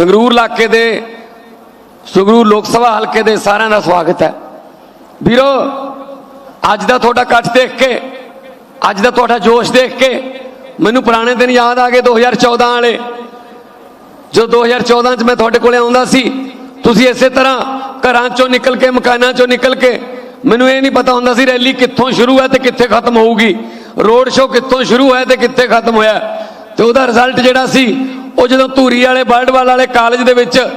ਸੰਗਰੂਰ ਇਲਾਕੇ ਦੇ, ਸੰਗਰੂਰ ਲੋਕ ਸਭਾ ਹਲਕੇ ਦੇ ਸਾਰਿਆਂ ਦਾ ਸਵਾਗਤ ਹੈ। ਵੀਰੋ, ਅੱਜ ਦਾ ਤੁਹਾਡਾ ਇਕੱਠ ਦੇਖ ਕੇ, ਅੱਜ ਦਾ ਤੁਹਾਡਾ ਜੋਸ਼ ਦੇਖ ਕੇ ਮੈਨੂੰ ਪੁਰਾਣੇ ਦਿਨ ਯਾਦ ਆ ਗਏ 2014 ਵਾਲੇ। ਜੋ 2014 ਚ ਮੈਂ ਤੁਹਾਡੇ ਕੋਲੇ ਆਉਂਦਾ ਸੀ, ਤੁਸੀਂ ਇਸੇ ਤਰ੍ਹਾਂ ਘਰਾਂ ਚੋਂ ਨਿਕਲ ਕੇ, ਮਕਾਨਾਂ ਚੋਂ ਨਿਕਲ ਕੇ ਮੈਨੂੰ ਇਹ ਨਹੀਂ ਪਤਾ ਹੁੰਦਾ ਸੀ ਰੈਲੀ ਕਿੱਥੋਂ ਸ਼ੁਰੂ ਹੈ ਤੇ ਕਿੱਥੇ ਖਤਮ ਹੋਊਗੀ। ਰੋਡ ਸ਼ੋਅ ਕਿੱਥੋਂ ਸ਼ੁਰੂ ਹੋਇਆ ਤੇ ਕਿੱਥੇ ਖਤਮ ਹੋਇਆ। ਤੇ ਉਹਦਾ ਰਿਜ਼ਲਟ ਜਿਹੜਾ ਸੀ ਉਹ ਜਦੋਂ ਧੂਰੀ ਵਾਲੇ ਬਰਡਵਾਲ ਵਾਲੇ ਕਾਲਜ ਦੇ ਵਿੱਚ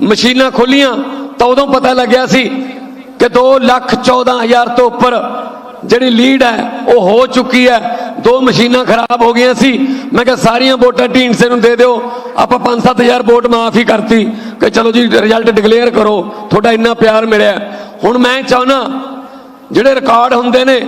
ਮਸ਼ੀਨਾਂ ਖੋਲੀਆਂ, ਤਾਂ ਉਦੋਂ ਪਤਾ ਲੱਗਿਆ ਸੀ ਕਿ 2 ਲੱਖ 14 ਹਜ਼ਾਰ ਤੋਂ ਉੱਪਰ ਜਿਹੜੀ ਲੀਡ ਹੈ, ਉਹ ਹੋ ਚੁੱਕੀ ਹੈ। ਦੋ ਮਸ਼ੀਨਾਂ ਖਰਾਬ ਹੋ ਗਈਆਂ ਸੀ। ਮੈਂ ਕਿਹਾ, ਸਾਰੀਆਂ ਵੋਟਾਂ ਢੀਂਡਸੇ ਨੂੰ ਦੇ ਦਿਓ। ਆਪਾਂ 5-7000 ਵੋਟ ਮਾਫ ਹੀ ਕਰਤੀ। ਕਿ ਚਲੋ ਜੀ ਰਿਜ਼ਲਟ ਡਿਕਲੇਅਰ ਕਰੋ। ਤੁਹਾਡਾ ਇੰਨਾ ਪਿਆਰ ਮਿਲਿਆ। ਹੁਣ ਮੈਂ ਚਾਹਨਾ ਜਿਹੜੇ ਰਿਕਾਰਡ ਹੁੰਦੇ ਨੇ,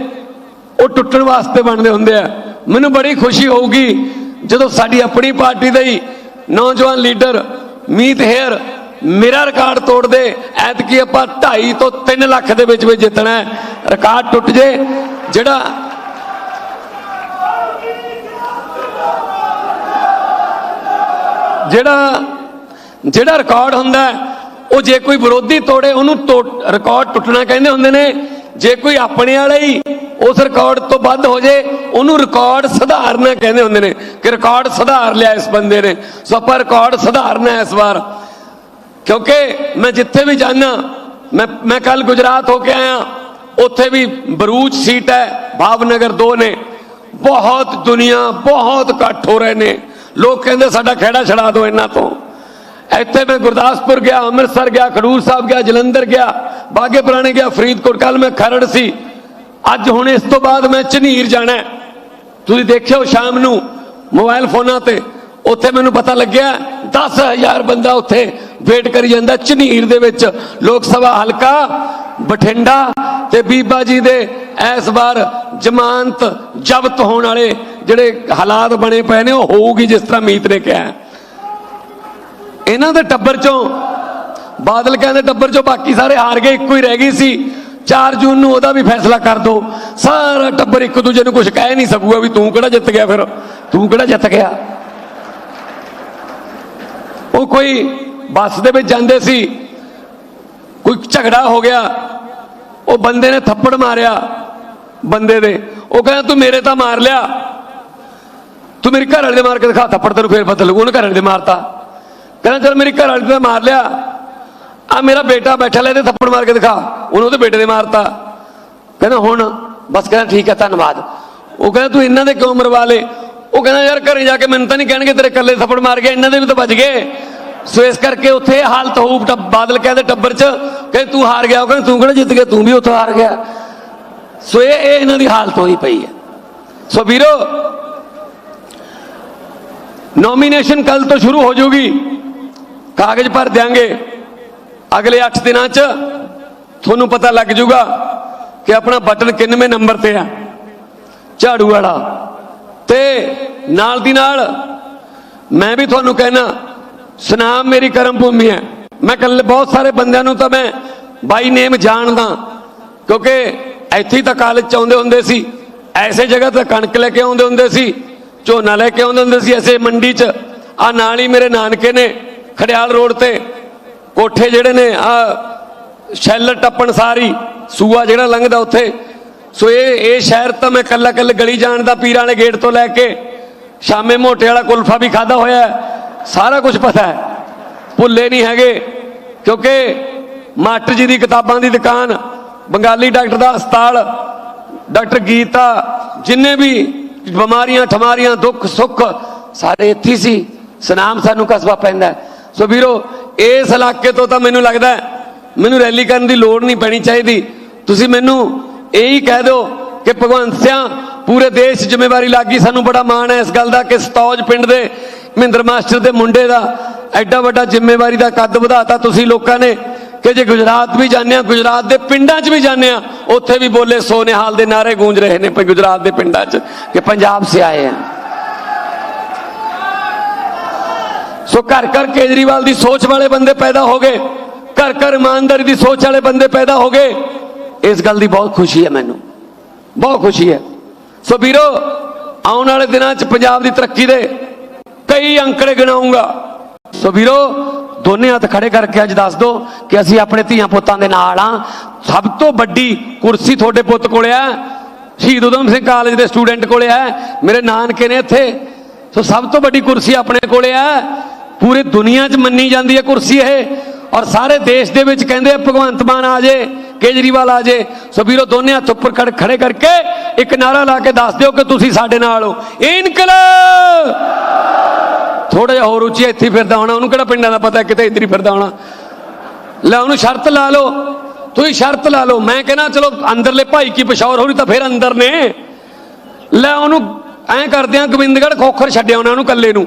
ਉਹ ਟੁੱਟਣ ਵਾਸਤੇ ਬਣਦੇ ਹੁੰਦੇ ਆ। ਮੈਨੂੰ ਬੜੀ ਖੁਸ਼ੀ ਹੋਊਗੀ ਜਦੋਂ ਸਾਡੀ ਆਪਣੀ ਪਾਰਟੀ ਦੇ ਹੀ ਨੌਜਵਾਨ ਲੀਡਰ ਮੀਤ ਹੇਅਰ ਮੇਰਾ ਰਿਕਾਰਡ ਤੋੜ ਦੇ, ਐਤਕੀ ਆਪਾਂ 2.5 ਤੋਂ 3 ਲੱਖ ਦੇ ਵਿੱਚ ਵਿੱਚ ਜਿੱਤਣਾ ਹੈ। ਰਿਕਾਰਡ ਟੁੱਟ ਜੇ, ਜਿਹੜਾ ਜਿਹੜਾ ਜਿਹੜਾ ਰਿਕਾਰਡ ਹੁੰਦਾ ਉਹ ਜੇ ਕੋਈ ਵਿਰੋਧੀ ਤੋੜੇ, ਉਹਨੂੰ ਤੋੜ- ਰਿਕਾਰਡ ਟੁੱਟਣਾ ਕਹਿੰਦੇ ਹੁੰਦੇ ਨੇ। ਜੇ ਕੋਈ ਆਪਣੇ ਵਾਲਾ ਹੀ ਉਸ ਰਿਕਾਰਡ ਤੋਂ ਵੱਧ ਹੋ ਜੇ, ਉਹਨੂੰ ਰਿਕਾਰਡ ਸੁਧਾਰਨਾ ਕਹਿੰਦੇ ਹੁੰਦੇ ਨੇ ਕਿ ਰਿਕਾਰਡ ਸੁਧਾਰ ਲਿਆ ਇਸ ਬੰਦੇ ਨੇ। ਸੋ ਆਪਾਂ ਰਿਕਾਰਡ ਸੁਧਾਰਨਾ ਇਸ ਵਾਰ। ਕਿਉਂਕਿ ਮੈਂ ਜਿੱਥੇ ਵੀ ਜਾਣਾ ਮੈਂ ਮੈਂ ਕੱਲ ਗੁਜਰਾਤ ਹੋ ਕੇ ਆਇਆ, ਉੱਥੇ ਵੀ ਬਰੂਚ ਸੀਟ ਹੈ, ਭਾਵਨਗਰ 2 ਨੇ। ਬਹੁਤ ਦੁਨੀਆ ਬਹੁਤ ਇਕੱਠ ਹੋ ਰਹੇ ਨੇ। ਲੋਕ ਕਹਿੰਦੇ ਸਾਡਾ ਖਹਿੜਾ ਛੜਾ ਦਿਓ ਇਹਨਾਂ ਤੋਂ। ਇੱਥੇ ਮੈਂ ਗੁਰਦਾਸਪੁਰ ਗਿਆ, ਅੰਮ੍ਰਿਤਸਰ ਗਿਆ, ਖਡੂਰ ਸਾਹਿਬ ਗਿਆ, ਜਲੰਧਰ ਗਿਆ, ਬਾਗੇ ਪੁਰਾਣੇ ਗਿਆ, ਫਰੀਦਕੋਟ। ਕੱਲ ਮੈਂ ਖਰੜ ਸੀ। ਅੱਜ ਹੁਣ ਇਸ ਤੋਂ ਬਾਅਦ ਮੈਂ ਝਨੀਰ ਜਾਣਾ ਤੁਸੀਂ ਦੇਖਿਓ ਸ਼ਾਮ ਨੂੰ ਮੋਬਾਈਲ ਫੋਨਾਂ ਤੇ, ਉੱਥੇ ਮੈਨੂੰ ਪਤਾ ਲੱਗਿਆ 10000 ਬੰਦਾ ਉੱਥੇ ਵੇਟ ਕਰੀ ਜਾਂਦਾ ਝਨੀਰ ਦੇ ਵਿੱਚ। ਲੋਕ ਸਭਾ ਹਲਕਾ, ਬਠਿੰਡਾ ਤੇ ਬੀਬਾ ਜੀ ਦੇ ਇਸ ਵਾਰ ਜ਼ਮਾਨਤ ਜ਼ਬਤ ਹੋਣ ਵਾਲੇ ਜਿਹੜੇ ਹਾਲਾਤ ਬਣੇ ਪਏ ਨੇ, ਉਹ ਹੋਊਗੀ ਜਿਸ ਤਰ੍ਹਾਂ ਮੀਤ ਨੇ ਕਿਹਾ। ਇਹਨਾਂ ਦੇ ਟੱਬਰ ਚੋਂ, ਬਾਦਲ ਕਹਿੰਦੇ ਟੱਬਰ ਚੋਂ ਬਾਕੀ ਸਾਰੇ ਹਾਰ ਗਏ, ਇੱਕੋ ਹੀ ਰਹਿ ਗਈ ਸੀ। 4 ਜੂਨ ਨੂੰ ਉਹਦਾ ਵੀ ਫੈਸਲਾ ਕਰ ਦੋ। ਸਾਰਾ ਟੱਬਰ ਇੱਕ ਦੂਜੇ ਨੂੰ ਕੁਝ ਕਹਿ ਨਹੀਂ ਸਕੂਗਾ ਵੀ ਤੂੰ ਕਿਹੜਾ ਜਿੱਤ ਗਿਆ ਫਿਰ? ਤੂੰ ਕਿਹੜਾ ਜਿੱਤ ਗਿਆ? ਉਹ ਕੋਈ ਬੱਸ ਦੇ ਵਿੱਚ ਜਾਂਦੇ ਸੀ, ਕੋਈ ਝਗੜਾ ਹੋ ਗਿਆ, ਉਹ ਬੰਦੇ ਨੇ ਥੱਪੜ ਮਾਰਿਆ ਬੰਦੇ ਦੇ। ਉਹ ਕਹਿੰਦਾ, ਤੂੰ ਮੇਰੇ ਤਾਂ ਮਾਰ ਲਿਆ। ਤੂੰ ਮੇਰੇ ਘਰ ਵਾਲੇ ਦੇ ਮਾਰ ਕੇ ਦਿਖਾ, ਥੱਪੜ ਤੈਨੂੰ ਫੇਰ ਪਤਾ ਲੱਗੂ ਉਹਨੇ ਘਰ ਵਾਲੇ ਦੇ ਮਾਰਤਾ। ਕਹਿੰਦਾ, ਚਲ ਮੇਰੀ ਘਰ ਵਾਲੇ ਤੇ ਮਾਰ ਲਿਆ। ਆ ਮੇਰਾ ਬੇਟਾ ਬੈਠਾ ਲੈ ਇਹਦੇ ਥੱਪੜ ਮਾਰ ਕੇ ਦਿਖਾ। ਉਹਨੂੰ ਉਹਦੇ ਬੇਟੇ ਦੇ ਮਾਰਤਾ। ਕਹਿੰਦਾ, ਹੁਣ ਬਸ ਕਹਿੰਦਾ, ਠੀਕ ਹੈ, ਧੰਨਵਾਦ। ਉਹ ਕਹਿੰਦਾ, ਤੂੰ ਇਹਨਾਂ ਦੇ ਕਿਉਂ ਮਰਵਾ ਲੇ ਉਹ ਕਹਿੰਦਾ, ਯਾਰ ਘਰੇ ਜਾ ਕੇ ਮੈਨੂੰ ਤਾਂ ਨਹੀਂ ਕਹਿਣਗੇ ਤੇਰੇ ਕੱਲੇ ਥੱਪੜ ਮਾਰ ਗਿਆ ਇਹਨਾਂ ਦੇ ਵੀ ਤਾਂ ਬਚ ਗਏ। ਸੋ ਇਸ ਕਰਕੇ ਉੱਥੇ ਇਹ ਹਾਲਤ ਹੋਊ, ਟੱਬ- ਬਾਦਲ ਕਹਿੰਦੇ ਟੱਬਰ 'ਚ ਕਿ ਤੂੰ ਹਾਰ ਗਿਆ। ਉਹ ਕਹਿੰਦਾ, ਤੂੰ ਕਿਹੜਾ ਜਿੱਤ ਗਿਆ? ਤੂੰ ਵੀ ਉੱਥੋਂ ਹਾਰ ਗਿਆ। ਸੋ ਇਹ ਇਹ ਇਹਨਾਂ ਦੀ ਹਾਲਤ ਹੋਈ ਪਈ ਹੈ। ਸੋ ਵੀਰੋ ਨੋਮੀਨੇਸ਼ਨ ਕੱਲ ਤੋਂ ਸ਼ੁਰੂ ਹੋ ਜਾਊਗੀ। ਕਾਗਜ਼ ਭਰ ਦਿਆਂਗੇ। ਅਗਲੇ 8 ਦਿਨਾਂ 'ਚ ਤੁਹਾਨੂੰ ਪਤਾ ਲੱਗ ਜਾਊਗਾ ਕਿ ਆਪਣਾ ਬਟਨ ਕਿੰਨਵੇਂ ਨੰਬਰ ਤੇ ਆ। ਝਾੜੂ ਵਾਲਾ। ਤੇ ਨਾਲ ਦੀ ਨਾਲ ਮੈਂ ਵੀ ਤੁਹਾਨੂੰ ਕਹਿਣਾ, ਸੁਨਾਮ ਮੇਰੀ ਕਰਮ ਭੂਮੀ ਹੈ। ਮੈਂ ਕੱਲ ਬਹੁਤ ਸਾਰੇ ਬੰਦਿਆਂ ਨੂੰ ਤਾਂ ਮੈਂ ਬਾਈ ਨੇਮ ਜਾਣਦਾ, ਕਿਉਂਕਿ ਇੱਥੇ ਹੀ ਤਾਂ ਕਾਲਜ ਚ ਆਉਂਦੇ ਹੁੰਦੇ ਸੀ। ਐਸੇ ਜਗ੍ਹਾ ਤੇ ਕਣਕ ਲੈ ਕੇ ਆਉਂਦੇ ਹੁੰਦੇ ਸੀ, ਝੋਨਾ ਲੈ ਕੇ ਆਉਂਦੇ ਹੁੰਦੇ ਸੀ ਐਸੇ ਮੰਡੀ ਚ। ਆ ਨਾਲ ਹੀ ਮੇਰੇ ਨਾਨਕੇ ਨੇ ਖੜਿਆਲ ਰੋਡ ਤੇ ਕੋਠੇ ਜਿਹੜੇ ਨੇ, ਆ ਸ਼ੈਲਰ ਟੱਪਣ ਸਾਰੀ, ਸੂਆ ਜਿਹੜਾ ਲੰਘਦਾ ਉੱਥੇ। ਸੋ ਇਹ ਇਹ ਸ਼ਹਿਰ ਤਾਂ ਮੈਂ ਕੱਲਾ ਕੱਲਾ ਗਲੀ ਜਾਣ ਦਾ ਪੀਰਾਂ ਵਾਲੇ ਗੇਟ ਤੋਂ ਲੈ ਕੇ ਸ਼ਾਮੇ ਮੋਟੇ ਵਾਲਾ ਕੁਲਫਾ ਵੀ ਖਾਦਾ ਹੋਇਆ ਸਾਰਾ ਕੁਝ ਪਤਾ ਹੈ। ਭੁੱਲੇ ਨਹੀਂ ਹੈਗੇ, ਕਿਉਂਕਿ ਮਾਸਟਰ ਜੀ ਦੀ ਕਿਤਾਬਾਂ ਦੀ ਦੁਕਾਨ, ਬੰਗਾਲੀ ਡਾਕਟਰ ਦਾ ਹਸਪਤਾਲ, ਡਾਕਟਰ ਗੀਤਾ, ਜਿੰਨੇ ਵੀ ਬਿਮਾਰੀਆਂ, ਠਮਾਰੀਆਂ, ਦੁੱਖ, ਸੁੱਖ, ਸਾਰੇ ਇੱਥੇ ਸੀ। ਸਨਾਮ ਸਾਨੂੰ ਕਸਬਾ ਪੈਂਦਾ ਸੋ ਵੀਰੋ, ਇਸ ਇਲਾਕੇ ਤੋਂ ਤਾਂ ਮੈਨੂੰ ਲੱਗਦਾ ਮੈਨੂੰ ਰੈਲੀ ਕਰਨ ਦੀ ਲੋੜ ਨਹੀਂ ਪੈਣੀ ਚਾਹੀਦੀ। ਤੁਸੀਂ ਮੈਨੂੰ ਇਹੀ ਕਹਿ ਦਿਓ ਕਿ ਭਗਵੰਤ ਸਿੰਘ ਪੂਰੇ ਦੇਸ਼ 'ਚ ਜ਼ਿੰਮੇਵਾਰੀ ਲੱਗੀ, ਸਾਨੂੰ ਬੜਾ ਮਾਣ ਹੈ ਇਸ ਗੱਲ ਦਾ ਕਿ ਸਤੌਜ ਪਿੰਡ ਦੇ ਮਹਿੰਦਰ ਮਾਸਟਰ ਦੇ ਮੁੰਡੇ ਦਾ ਐਡਾ ਵੱਡਾ ਜ਼ਿੰਮੇਵਾਰੀ ਦਾ ਕੱਦ ਵਧਾਤਾ ਤੁਸੀਂ ਲੋਕਾਂ ਨੇ, ਕਿ ਜੇ ਗੁਜਰਾਤ ਵੀ ਜਾਂਦੇ ਆ, ਗੁਜਰਾਤ ਦੇ ਪਿੰਡਾਂ 'ਚ ਵੀ ਜਾਂਦੇ ਆ, ਉੱਥੇ ਵੀ ਬੋਲੇ ਸੋਨੇਹਾਲ ਦੇ ਨਾਰੇ ਗੂੰਜ ਰਹੇ ਨੇ ਪਰ ਗੁਜਰਾਤ ਦੇ ਪਿੰਡਾਂ 'ਚ, ਕਿ ਪੰਜਾਬ ਸੇ ਆਏ ਆ। ਸੋ ਘਰ ਘਰ ਕੇਜਰੀਵਾਲ ਦੀ ਸੋਚ ਵਾਲੇ ਬੰਦੇ ਪੈਦਾ ਹੋ ਗਏ। ਘਰ ਘਰ ਇਮਾਨਦਾਰੀ ਦੀ ਸੋਚ ਵਾਲੇ ਬੰਦੇ ਪੈਦਾ ਹੋ ਗਏ। ਇਸ ਗੱਲ ਦੀ ਬਹੁਤ ਖੁਸ਼ੀ ਹੈ ਮੈਨੂੰ। ਬਹੁਤ ਖੁਸ਼ੀ ਹੈ। ਸੋ ਵੀਰੋ, ਆਉਣ ਵਾਲੇ ਦਿਨਾਂ 'ਚ ਪੰਜਾਬ ਦੀ ਤਰੱਕੀ ਦੇ ਕਈ ਅੰਕੜੇ ਗਿਣਾਉਂਗਾ। ਸੋ ਵੀਰੋ, ਦੋਨੇ ਹੱਥ ਖੜੇ ਕਰਕੇ ਅੱਜ ਦੱਸ ਦਿਓ ਕਿ ਅਸੀਂ ਆਪਣੇ ਧੀਆਂ ਪੁੱਤਾਂ ਦੇ ਨਾਲ ਆ ਸਭ ਤੋਂ ਵੱਡੀ ਕੁਰਸੀ ਤੁਹਾਡੇ ਪੁੱਤ ਕੋਲੇ ਆ ਸ਼ਹੀਦ ਊਧਮ ਸਿੰਘ ਕਾਲਜ ਦੇ ਸਟੂਡੈਂਟ ਕੋਲੇ ਆ ਮੇਰੇ ਨਾਨਕੇ ਨੇ ਇੱਥੇ। ਸੋ ਸਭ ਤੋਂ ਵੱਡੀ ਕੁਰਸੀ ਆਪਣੇ ਕੋਲੇ ਆ ਪੂਰੀ ਦੁਨੀਆ 'ਚ ਮੰਨੀ ਜਾਂਦੀ ਹੈ ਕੁਰਸੀ ਇਹ। ਔਰ ਸਾਰੇ ਦੇਸ਼ ਦੇ ਵਿੱਚ ਕਹਿੰਦੇ ਭਗਵੰਤ ਮਾਨ ਆ ਜੇ, ਕੇਜਰੀਵਾਲ ਆ ਜੇ। ਸੋ ਵੀਰੋ, ਦੋਨੇ ਹੱਥ ਉੱਪਰ ਖੜ- ਖੜੇ ਕਰਕੇ ਇੱਕ ਨਾਰਾ ਲਾ ਕੇ ਦੱਸ ਦਿਓ ਕਿ ਤੁਸੀਂ ਸਾਡੇ ਨਾਲ ਹੋ। ਇਨਕਲਾਬ! ਥੋੜਾ ਜਿਹਾ ਹੋਰ ਉੱਚੀ ਇੱਥੇ ਫਿਰਦਾ ਹੋਣਾ। ਉਹਨੂੰ ਕਿਹੜਾ ਪਿੰਡਾਂ ਦਾ ਪਤਾ ਕਿਤੇ ਇੱਧਰ ਹੀ ਫਿਰਦਾ ਹੋਣਾ। ਲੈ, ਉਹਨੂੰ ਸ਼ਰਤ ਲਾ ਲਓ। ਤੁਸੀਂ ਸ਼ਰਤ ਲਾ ਲਓ। ਮੈਂ ਕਹਿੰਦਾ, ਚਲੋ, ਅੰਦਰਲੇ ਭਾਈ ਕੀ ਪਸ਼ੌਰ ਹੋਣੀ ਤਾਂ ਫਿਰ ਅੰਦਰ ਨੇ। ਲੈ, ਉਹਨੂੰ ਐਂ ਕਰਦੇ ਆ, ਗੋਬਿੰਦਗੜ੍ਹ ਖੋਖਰ ਛੱਡਿਆ ਉਹਨਾਂ ਨੂੰ ਕੱਲੇ ਨੂੰ।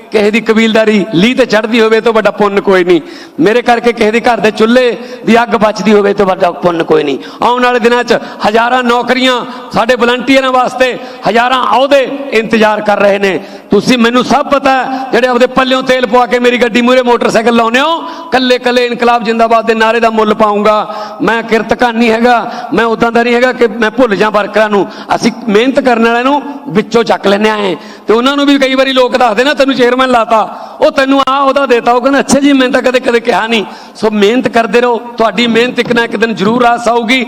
ਕਿਸੇ ਦੀ ਕਬੀਲਦਾਰੀ ਲੀ ਤੇ ਚੜਦੀ ਹੋਵੇ ਤਾਂ ਵੱਡਾ ਪੁੰਨ ਕੋਈ ਨਹੀਂ। ਮੇਰੇ ਕਰਕੇ ਕਿਸੇ ਦੇ ਘਰ ਦੇ ਚੁੱਲ੍ਹੇ ਦੀ ਅੱਗ ਬਚਦੀ ਹੋਵੇ ਤਾਂ ਵੱਡਾ ਪੁੰਨ ਕੋਈ ਨਹੀਂ। ਆਉਣ ਵਾਲੇ ਦਿਨਾਂ 'ਚ ਹਜ਼ਾਰਾਂ ਨੌਕਰੀਆਂ ਸਾਡੇ ਵਲੰਟੀਅਰਾਂ ਵਾਸਤੇ, ਹਜ਼ਾਰਾਂ ਅਹੁਦੇ ਇੰਤਜ਼ਾਰ ਕਰ ਰਹੇ ਨੇ। ਤੁਸੀਂ ਮੈਨੂੰ ਸਭ ਪਤਾ ਜਿਹੜੇ ਆਪਦੇ ਪੱਲਿਓਂ ਤੇਲ ਪਵਾ ਕੇ ਮੇਰੀ ਗੱਡੀ ਮੂਰੇ ਮੋਟਰਸਾਈਕਲ ਲਾਉਨੇ ਹੋ? ਕੱਲੇ ਕੱਲੇ ਇਨਕਲਾਬ ਜਿੰਦਾਬਾਦ ਦੇ ਨਾਰੇ ਦਾ ਮੁੱਲ ਪਾਉਂਗਾ। ਮੈਂ ਕਿਰਤਕਾਨ ਨਹੀਂ ਹੈਗਾ, ਮੈਂ ਉਦਾਂ ਦਾ ਨਹੀਂ ਹੈਗਾ ਕਿ ਮੈਂ ਭੁੱਲ ਜਾ ਵਰਕਰਾਂ ਨੂੰ। ਅਸੀਂ ਮਿਹਨਤ ਕਰਨ ਵਾਲਿਆਂ ਨੂੰ ਵਿੱਚੋਂ ਚੱਕ ਲੈਣੇ ਆਏ ਤੇ ਉਹਨਾਂ ਨੂੰ ਵੀ ਕਈ ਵਾਰੀ ਲੋਕ ਦੱਸਦੇ ਨਾ, ਤੈਨੂੰ ਚੇਅਰਮੈਨ ਲਾਤਾ। ਉਹ ਤੈਨੂੰ ਆ ਉਹਦਾ ਦੇਤਾ। ਉਹ ਕਹਿੰਦਾ, ਅੱਛਾ ਜੀ, ਮੈਂ ਤਾਂ ਕਦੇ ਕਦੇ ਕਿਹਾ ਨਹੀਂ। ਸੋ ਮਿਹਨਤ ਕਰਦੇ ਰਹੋ। ਤੁਹਾਡੀ ਮਿਹਨਤ ਇੱਕ ਨਾ ਇੱਕ ਦਿਨ ਜ਼ਰੂਰ ਆਸ ਆਊਗੀ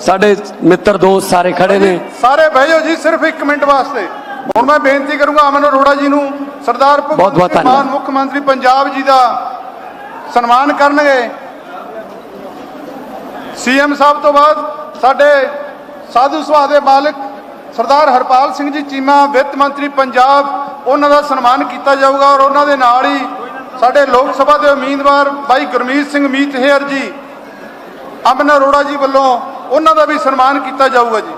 ਸਾਡੇ ਮਿੱਤਰ ਦੋਸਤ ਸਾਰੇ ਖੜੇ ਨੇ। ਸਾਰੇ ਬਹਿ ਜਾਓ ਜੀ, ਸਿਰਫ 1 ਮਿੰਟ ਵਾਸਤੇ। ਹੁਣ ਮੈਂ ਬੇਨਤੀ ਕਰੂੰਗਾ ਅਮਨ ਅਰੋੜਾ ਜੀ ਨੂੰ ਸਰਦਾਰ ਭਗਵੰਤ ਸਿੰਘ ਮਾਨ। ਮੁੱਖ ਮੰਤਰੀ ਪੰਜਾਬ ਜੀ ਦਾ ਸਨਮਾਨ ਕਰਨਗੇ ਸੀਐਮ ਸਾਹਿਬ ਤੋਂ ਬਾਅਦ ਸਾਡੇ ਸਾਧੂ ਸੁਭਾਅ ਦੇ ਮਾਲਕ ਸਰਦਾਰ ਹਰਪਾਲ ਸਿੰਘ ਜੀ ਚੀਮਾ ਵਿੱਤ ਮੰਤਰੀ ਪੰਜਾਬ ਉਹਨਾਂ ਦਾ ਸਨਮਾਨ ਕੀਤਾ ਜਾਊਗਾ ਔਰ ਉਹਨਾਂ ਦੇ ਨਾਲ ਹੀ ਸਾਡੇ ਲੋਕ ਸਭਾ ਦੇ ਉਮੀਦਵਾਰ ਭਾਈ ਗੁਰਮੀਤ ਸਿੰਘ ਮੀਤ ਹੇਅਰ ਜੀ ਅਮਨ ਅਰੋੜਾ ਜੀ ਵੱਲੋਂ ਉਹਨਾਂ ਦਾ ਵੀ ਸਨਮਾਨ ਕੀਤਾ ਜਾਊਗਾ ਜੀ